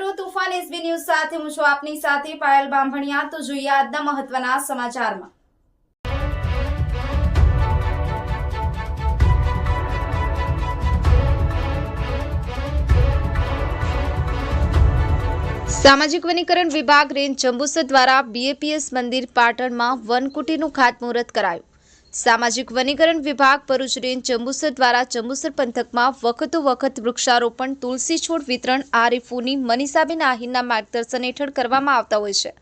રહ્યું તુફાન SB news સાથે હું છું આપની સાથે પાયલ બાંભણિયા. તો જોઈએ આજના મહત્વના સમાચારમાં. સામાજિક વનીકરણ વિભાગ રેન્જ જંબુસર દ્વારા બીએપીએસ મંદિર પાટણમાં વનકુટીનું ખાતમુહૂર્ત કરાયું. સામાજિક વનીકરણ વિભાગ ભરૂચ રેન્જ જંબુસર દ્વારા જંબુસર પંથકમાં વખતો વખત વૃક્ષારોપણ, તુલસી છોડ વિતરણ, આરીફોની, મનીષાબેન આહિરના માર્ગદર્શન હેઠળ કરવામાં આવતા હોય છે.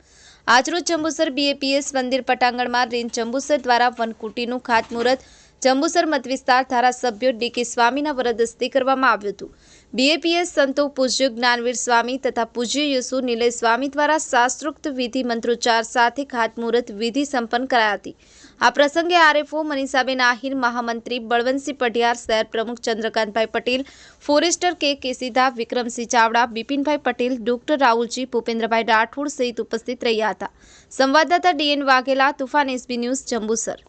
આજરોજ જંબુસર બીએપીએસ મંદિર પટાંગણમાં રેન્જ જંબુસર દ્વારા વનકુટીનું ખાતમુહૂર્ત જંબુસર મતવિસ્તાર ધારાસભ્યો ડીકે સ્વામીના વરદ હસ્તે કરવામાં આવ્યું હતું. બીએપીએસ સંતો પૂજ્ય જ્ઞાનવીર સ્વામી તથા પૂજ્ય યુસુ નિલય સ્વામી દ્વારા શાસ્ત્રોક્ત વિધિ મંત્રોચ્ચાર સાથે ખાતમુહૂર્ત વિધિ સંપન્ન કરાઈ હતી. આ પ્રસંગે આરએફઓ મનીષાબેન આહિર, મહામંત્રી બળવંતસિંહ પઢિયાર, શહેર પ્રમુખ ચંદ્રકાંતભાઈ પટેલ, ફોરેસ્ટર કે કેસીધા વિક્રમસિંહ ચાવડા, બિપિનભાઈ પટેલ, ડોક્ટર રાહુલજી, ભૂપેન્દ્રભાઈ રાઠોડ સહિત ઉપસ્થિત રહ્યા હતા. સંવાદદાતા DN Vaghela, Tufan SB news, Jambusar.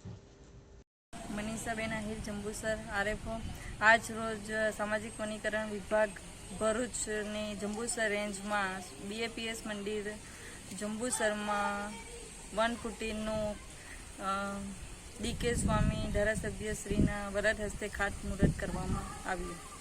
મનીષાબેન આહિર જંબુસર આરએફઓ. આજ રોજ સામાજિક વનીકરણ વિભાગ ભરૂચની જંબુસર રેન્જમાં બીએપીએસ મંદિર જંબુસરમાં વનકુટીરનું ડીકે સ્વામી ધારાસભ્ય શ્રીના વરદ હસ્તે ખાતમુહૂર્ત કરવામાં આવ્યું.